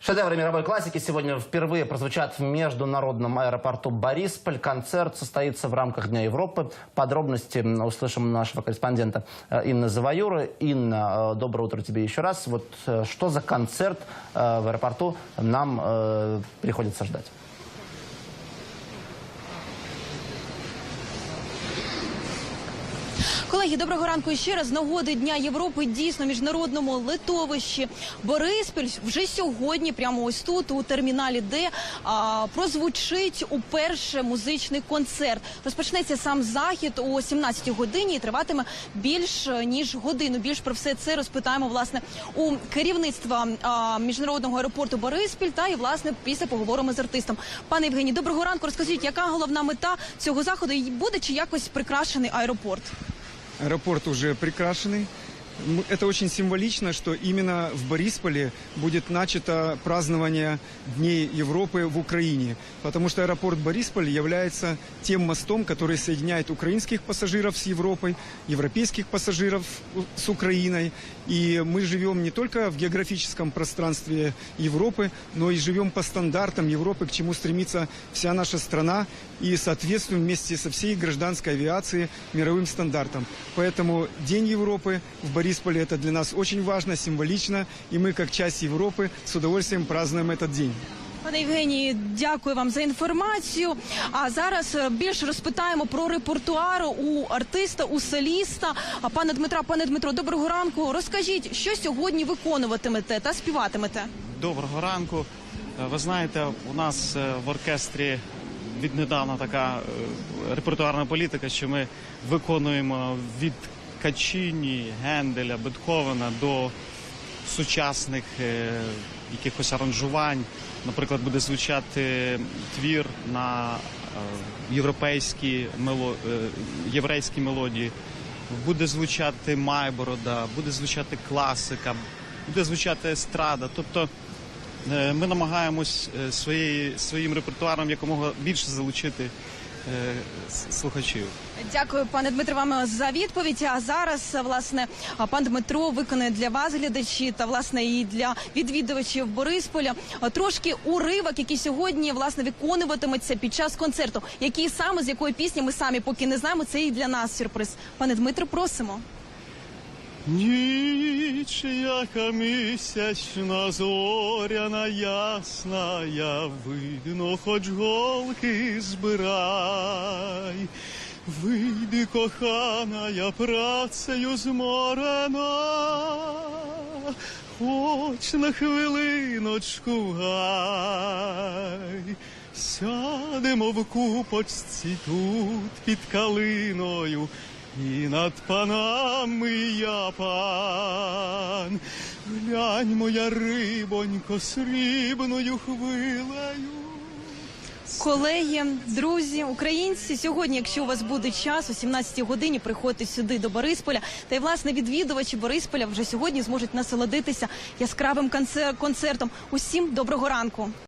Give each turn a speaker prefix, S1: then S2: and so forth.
S1: Шедевры мировой классики сегодня впервые прозвучат в международном аэропорту Борисполь. Концерт состоится в рамках Дня Европы. Подробности м, услышим у нашего корреспондента э, Инны Заваюры. Инна, э, доброе утро тебе еще раз. Вот э, что за концерт э, в аэропорту нам э, приходится ждать?
S2: Колеги, доброго ранку ще раз. З нагоди Дня Європи дійсно міжнародному литовищі Бориспіль вже сьогодні, прямо ось тут, у терміналі, Д, прозвучить уперше музичний концерт. Розпочнеться сам захід о 17-й годині і триватиме більш е, ніж годину. Більш про все це розпитаємо власне у керівництва міжнародного аеропорту Бориспіль та і власне після поговоримо з артистом. Пане Євгеній, доброго ранку. Розкажіть, яка головна мета цього заходу і буде чи якось прикрашений аеропорт?
S3: Аэропорт уже прикрашенный. Это очень символично, что именно в Борисполе будет начато празднование Дней Европы в Украине. Потому что аэропорт Борисполь является тем мостом, который соединяет украинских пассажиров с Европой, европейских пассажиров с Украиной. И мы живем не только в географическом пространстве Европы, но и живем по стандартам Европы, к чему стремится вся наша страна, и соответствуем вместе со всей гражданской авиацией мировым стандартам. Поэтому День Европы в Борисполе это для нас очень важно, символично, и мы, как часть Европы, с удовольствием празднуем этот день.
S2: Пане Євгенії, дякую вам за інформацію. А зараз е, більше розпитаємо про репертуар у артиста, у соліста. А пане Дмитра, пане Дмитро, доброго ранку. Розкажіть, що сьогодні виконуватимете та співатимете?
S4: Доброго ранку. Е, Ви знаєте, у нас е, в оркестрі віднедавна така е, репертуарна політика, що ми виконуємо від Качині, Генделя, Бетховена до сучасних е, якихось аранжувань. Наприклад, буде звучати твір на е, європейські мело... е, єврейські мелодії. Буде звучати Майборода, буде звучати класика, буде звучати естрада. Тобто ми намагаємось е, своєї, своїм репертуаром якомога більше залучити е, слухачів.
S2: Дякую, пане Дмитро, вам за відповідь. А зараз власне пан Дмитро виконає для вас глядачі та власне і для відвідувачів Борисполя трошки уривок, який сьогодні власне виконуватиметься під час концерту. Який саме з якої пісні ми самі поки не знаємо. Це і для нас сюрприз. Пане Дмитро, просимо.
S4: Ніч, яка місячна, зоряна ясна, я видно, хоч голки збирай. Вийди, кохана, я працею зморена, хоч на хвилиночку гай. Сядемо в купочці тут під калиною, і над панами я пан. Глянь, моя рибонько, срібною хвилею.
S2: Колеги, друзі, українці, сьогодні, якщо у вас буде час, о 17 годині приходьте сюди до Борисполя. Та й власне відвідувачі Борисполя вже сьогодні зможуть насолодитися яскравим концертом. Усім доброго ранку.